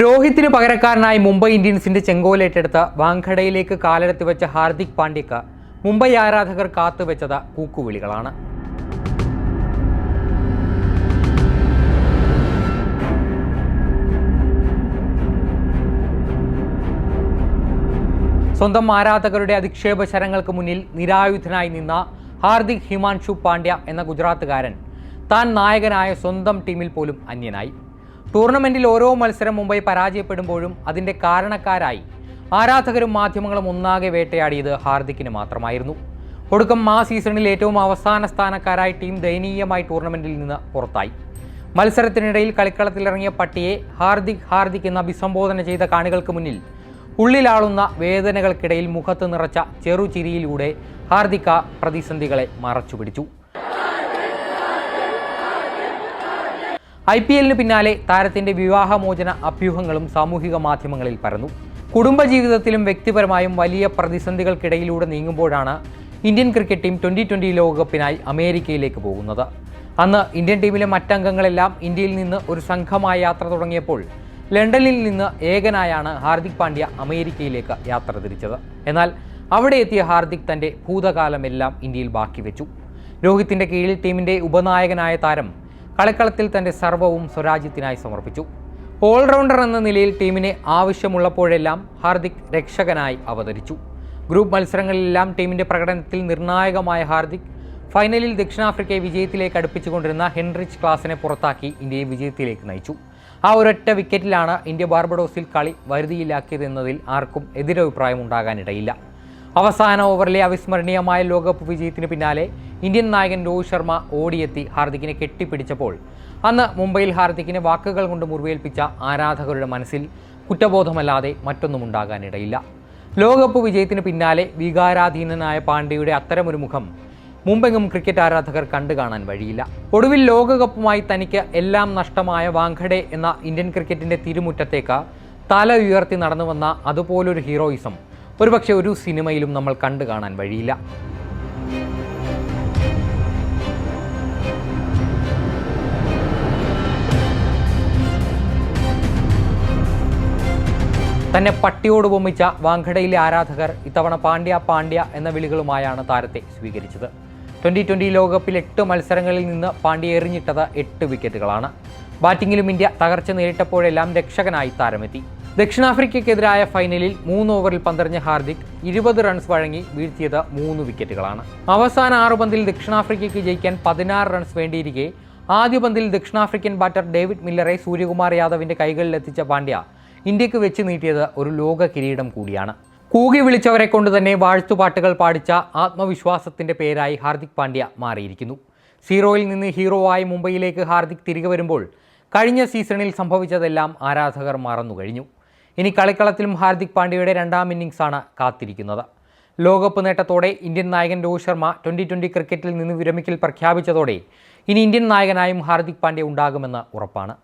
രോഹിത്തിന് പകരക്കാരനായി മുംബൈ ഇന്ത്യൻസിന്റെ ചെങ്കോലേറ്റെടുത്ത വാങ്കഡയിലേക്ക് കാലെടുത്ത് വെച്ച ഹാർദിക് പാണ്ഡ്യക്ക് മുംബൈ ആരാധകർ കാത്തുവെച്ചത് കൂക്കുവിളികളാണ്. സ്വന്തം ആരാധകരുടെ അധിക്ഷേപ ശരങ്ങൾക്ക് മുന്നിൽ നിരായുധനായി നിന്ന ഹാർദിക് ഹിമാൻഷു പാണ്ഡ്യ എന്ന ഗുജറാത്തുകാരൻ താൻ നായകനായ സ്വന്തം ടീമിൽ പോലും അന്യനായി. ടൂർണമെന്റിൽ ഓരോ മത്സരം മുംബൈ പരാജയപ്പെടുമ്പോഴും അതിന്റെ കാരണക്കാരായി. ആരാധകരും മാധ്യമങ്ങളും ഒന്നാകെ വേട്ടയാടിയത് ഹാർദിക്കിന് മാത്രമായിരുന്നു. ഒടുക്കം ആ സീസണിൽ ഏറ്റവും അവസാന സ്ഥാനക്കാരായി ടീം ദയനീയമായി ടൂർണമെന്റിൽ നിന്ന് പുറത്തായി. മത്സരത്തിനിടയിൽ കളിക്കളത്തിലിറങ്ങിയ പട്ടിയെ ഹാർദിക് ഹാർദിക് എന്ന് അഭിസംബോധന ചെയ്ത കാണികൾക്ക് മുന്നിൽ ഉള്ളിലാളുന്ന വേദനകൾക്കിടയിൽ മുഖത്ത് നിറച്ച ചെറുചിരിയിലൂടെ ഹാർദിക പ്രതിസന്ധികളെ മറച്ചുപിടിച്ചു. ഐ പി എല്ലിന് പിന്നാലെ താരത്തിന്റെ വിവാഹമോചന അഭ്യൂഹങ്ങളും സാമൂഹിക മാധ്യമങ്ങളിൽ പരന്നു. കുടുംബജീവിതത്തിലും വ്യക്തിപരമായും വലിയ പ്രതിസന്ധികൾക്കിടയിലൂടെ നീങ്ങുമ്പോഴാണ് Indian cricket team twenty twenty ലോകകപ്പിനായി അമേരിക്കയിലേക്ക് പോകുന്നത്. അന്ന് ഇന്ത്യൻ ടീമിലെ മറ്റംഗങ്ങളെല്ലാം ഇന്ത്യയിൽ നിന്ന് ഒരു സംഘമായ യാത്ര തുടങ്ങിയപ്പോൾ ലണ്ടനിൽ നിന്ന് ഏകനായാണ് ഹാർദിക് പാണ്ഡ്യ അമേരിക്കയിലേക്ക് യാത്ര തിരിച്ചത്. എന്നാൽ അവിടെ എത്തിയ ഹാർദിക് തന്റെ ഭൂതകാലമെല്ലാം ഇന്ത്യയിൽ ബാക്കി വെച്ചു. രോഹിത്തിന്റെ കീഴിൽ ടീമിന്റെ ഉപനായകനായ താരം കളിക്കളത്തിൽ തന്റെ സർവവും സ്വരാജ്യത്തിനായി സമർപ്പിച്ചു. ഓൾറൗണ്ടർ എന്ന നിലയിൽ ടീമിനെ ആവശ്യമുള്ളപ്പോഴെല്ലാം ഹാർദിക് രക്ഷകനായി അവതരിച്ചു. ഗ്രൂപ്പ് മത്സരങ്ങളിലെല്ലാം ടീമിന്റെ പ്രകടനത്തിൽ നിർണായകമായ ഹാർദിക് ഫൈനലിൽ ദക്ഷിണാഫ്രിക്കയെ വിജയത്തിലേക്ക് അടുപ്പിച്ചുകൊണ്ടിരുന്ന ഹെൻറിച്ച് ക്ലാസിനെ പുറത്താക്കി ഇന്ത്യയെ വിജയത്തിലേക്ക് നയിച്ചു. ആ ഒരൊറ്റ വിക്കറ്റിലാണ് ഇന്ത്യ ബാർബഡോസിൽ കളി വരുതിയിലാക്കിയതെന്നതിൽ ആർക്കും എതിരഭിപ്രായം ഉണ്ടാകാനിടയില്ല അവസാന ഓവറിലെ അവിസ്മരണീയമായ ലോകകപ്പ് വിജയത്തിന് പിന്നാലെ ഇന്ത്യൻ നായകൻ രോഹിത് ശർമ്മ ഓടിയെത്തി ഹാർദിക്കിനെ കെട്ടിപ്പിടിച്ചപ്പോൾ. അന്ന് മുംബൈയിൽ ഹാർദിക്കിനെ വാക്കുകൾ കൊണ്ട് മുറിവേൽപ്പിച്ച ആരാധകരുടെ മനസ്സിൽ കുറ്റബോധമല്ലാതെ മറ്റൊന്നും ഉണ്ടാകാനിടയില്ല ലോകകപ്പ് വിജയത്തിന് പിന്നാലെ വികാരാധീനനായ പാണ്ഡ്യയുടെ അത്തരമൊരു മുഖം മുമ്പെങ്ങും ക്രിക്കറ്റ് ആരാധകർ കണ്ടു കാണാൻ വഴിയില്ല. ഒടുവിൽ ലോകകപ്പുമായി തനിക്ക് എല്ലാം നഷ്ടമായ വാങ്കഡെ എന്ന ഇന്ത്യൻ ക്രിക്കറ്റിന്റെ തിരുമുറ്റത്തേക്ക് തല ഉയർത്തി നടന്നു വന്ന അതുപോലൊരു ഹീറോയിസം ഒരുപക്ഷെ ഒരു സിനിമയിലും നമ്മൾ കണ്ടു കാണാൻ വഴിയില്ല. തന്നെ പട്ടിയോട് ഉപമിച്ച വാങ്കഡയിലെ ആരാധകർ ഇത്തവണ പാണ്ഡ്യ പാണ്ഡ്യ എന്ന വിളികളുമായാണ് താരത്തെ സ്വീകരിച്ചത്. ട്വന്റി ട്വന്റി ലോകകപ്പിൽ എട്ട് മത്സരങ്ങളിൽ നിന്ന് പാണ്ഡ്യ എറിഞ്ഞിട്ടത് എട്ട് വിക്കറ്റുകളാണ്. ബാറ്റിംഗിലും ഇന്ത്യ തകർച്ച നേരിട്ടപ്പോഴെല്ലാം രക്ഷകനായി താരമെത്തി. ദക്ഷിണാഫ്രിക്കയ്ക്കെതിരായ ഫൈനലിൽ മൂന്ന് ഓവറിൽ പന്തെറിഞ്ഞ ഹാർദിക് ഇരുപത് റൺസ് വഴങ്ങി വീഴ്ത്തിയത് മൂന്ന് വിക്കറ്റുകളാണ്. അവസാന ആറ് പന്തിൽ ദക്ഷിണാഫ്രിക്കയ്ക്ക് ജയിക്കാൻ പതിനാറ് റൺസ് വേണ്ടിയിരിക്കെ. ആദ്യ പന്തിൽ ദക്ഷിണാഫ്രിക്കൻ ബാറ്റർ ഡേവിഡ് മില്ലറെ സൂര്യകുമാർ യാദവിന്റെ കൈകളിൽ കൈകളിലെത്തിച്ച പാണ്ഡ്യ ഇന്ത്യയ്ക്ക് വെച്ച് നീട്ടിയത് ഒരു ലോക കിരീടം കൂടിയാണ്. കൂകി വിളിച്ചവരെ കൊണ്ട് തന്നെ വാഴ്ത്തുപാട്ടുകൾ പാടിച്ച ആത്മവിശ്വാസത്തിന്റെ പേരായി ഹാർദിക് പാണ്ഡ്യ മാറിയിരിക്കുന്നു. സീറോയിൽ നിന്ന് ഹീറോ ആയി മുംബൈയിലേക്ക് ഹാർദിക് തിരികെ വരുമ്പോൾ കഴിഞ്ഞ സീസണിൽ സംഭവിച്ചതെല്ലാം ആരാധകർ മറന്നു കഴിഞ്ഞു ഇനി കളിക്കളത്തിലും ഹാർദിക് പാണ്ഡ്യയുടെ രണ്ടാം ഇന്നിംഗ്സാണ് കാത്തിരിക്കുന്നത്. ലോകകപ്പ് നേട്ടത്തോടെ ഇന്ത്യൻ നായകൻ രോഹിത് ശർമ്മ ട്വന്റി ട്വന്റി ക്രിക്കറ്റിൽ നിന്ന് വിരമിക്കൽ പ്രഖ്യാപിച്ചതോടെ ഇനി ഇന്ത്യൻ നായകനായും ഹാർദിക് പാണ്ഡ്യ ഉണ്ടാകുമെന്ന് ഉറപ്പാണ്.